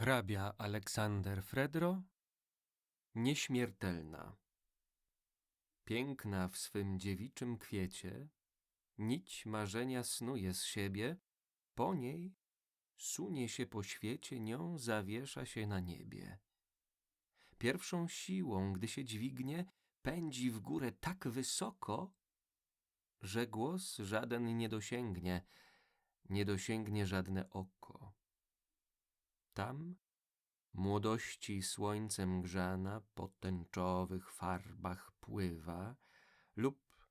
Hrabia Aleksander Fredro Nieśmiertelna Piękna w swym dziewiczym kwiecie, Nić marzenia snuje z siebie, Po niej sunie się po świecie, Nią zawiesza się na niebie. Pierwszą siłą, gdy się dźwignie, Pędzi w górę tak wysoko, Że głos żaden nie dosięgnie, Nie dosięgnie żadne oko. Tam młodości słońcem grzana po tęczowych farbach pływa lub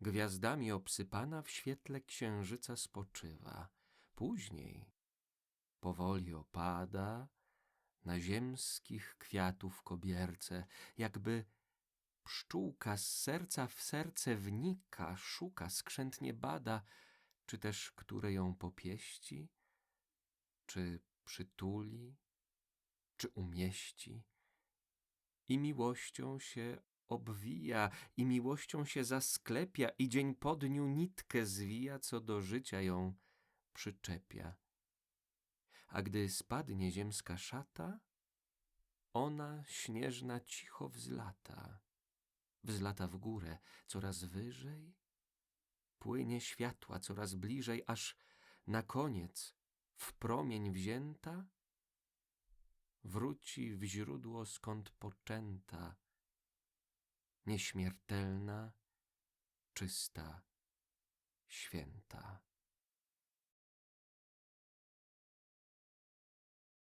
gwiazdami obsypana w świetle księżyca spoczywa. Później powoli opada na ziemskich kwiatów kobierce, jakby pszczółka z serca w serce wnika, szuka, skrzętnie bada, czy też które ją popieści, czy przytuli, czy umieści. I miłością się obwija, i miłością się zasklepia, i dzień po dniu nitkę zwija, co do życia ją przyczepia. A gdy spadnie ziemska szata, ona śnieżna cicho wzlata, wzlata w górę, coraz wyżej, płynie światła coraz bliżej, aż na koniec w promień wzięta, wróci w źródło skąd poczęta, nieśmiertelna, czysta, święta.